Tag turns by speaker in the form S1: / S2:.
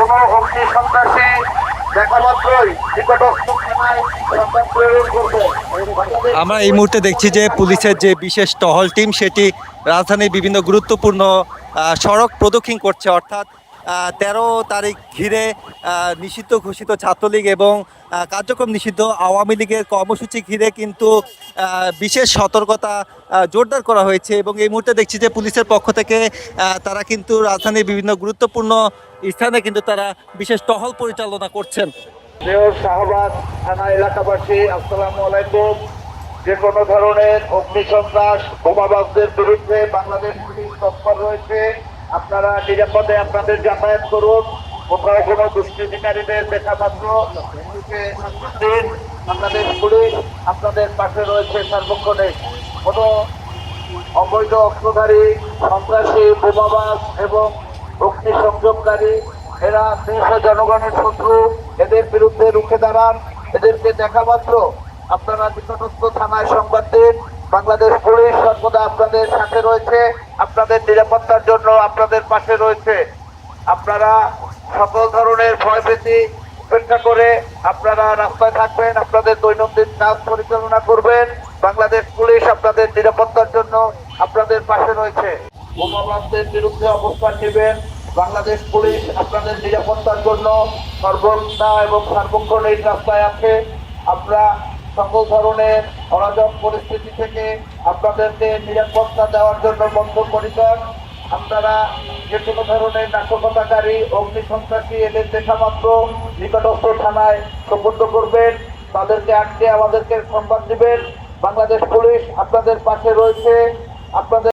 S1: কোনো অগ্নি সন্ত্রাসী
S2: আমরা এই মুহূর্তে দেখছি যে পুলিশের যে বিশেষ টহল টিম, সেটি রাজধানীর বিভিন্ন গুরুত্বপূর্ণ সড়ক প্রদক্ষিণ করছে, অর্থাৎ তেরো তারিখ ঘিরে নিষিদ্ধ ঘোষিত ছাত্রলীগ এবং কার্যক্রম নিষিদ্ধ আওয়ামী লীগের কর্মসূচি ঘিরে কিন্তু বিশেষ সতর্কতা জোরদার করা হয়েছে এবং এই মুহূর্তে দেখছি যে পুলিশের পক্ষ থেকে তারা কিন্তু রাজধানীর বিভিন্ন গুরুত্বপূর্ণ স্থানে কিন্তু তারা বিশেষ টহল পরিচালনা করছেন।
S1: শাহবাগ থানা এলাকাবাসী, আসসালামু আলাইকুম। যে কোনো ধরনের অগ্নিসন্ত্রাস, বোমাবাজদের বিরুদ্ধে বাংলাদেশ পুলিশ তৎপর রয়েছে। আপনারা নিরাপদে আপনাদের যাতায়াত করুন। কোথাও কোনো দুষ্কৃতিকারীদের দেখা মাত্র। বাংলাদেশ পুলিশ আপনাদের পাশে রয়েছে সার্বক্ষণে। কোনো অবৈধ অস্ত্রধারী, সন্ত্রাসী, বোমাবাজ এবং অগ্নি সংযোগকারী, এরা দেশ জনগণের শত্রু। এদের বিরুদ্ধে রুখে দাঁড়ান। এদেরকে দেখা মাত্র। আপনারা নিকটস্থ থানায় সংবাদ দিন। বাংলাদেশ পুলিশ সর্বদা আপনাদের সাথে রয়েছে, আপনাদের নিরাপত্তার জন্য আপনাদের পাশে রয়েছে। আপনারা সকল ধরনের ভয়ভীতি উপেক্ষা করে আপনারা রাস্তায় থাকবেন, আপনাদের দৈনন্দিন কাজ পরিচালনা করবেন। বাংলাদেশ পুলিশ আপনাদের নিরাপত্তার জন্য আপনাদের পাশে রয়েছে। বোমাবাসদের বিরুদ্ধে অবস্থান নেবেন। বাংলাদেশ পুলিশ আপনাদের নিরাপত্তার জন্য সর্বদা এবং সার্বক্ষণ এই রাস্তায় আছে। আমরা সকল ধরনের অরাজক পরিস্থিতি থেকে আপনাদেরকে নিরাপত্তা দেওয়ার জন্য বন্ধ বদ্ধপরিকর আপনারা যে কোনো ধরনের নাশকতাকারী অগ্নিসন্ত্রাসী এদের দেখা মাত্র নিকটস্থ থানায় সুপর্দ করবেন। তাদেরকে আটকে আমাদেরকে সংবাদ দিবেন। বাংলাদেশ পুলিশ আপনাদের পাশে রয়েছে। আপনাদের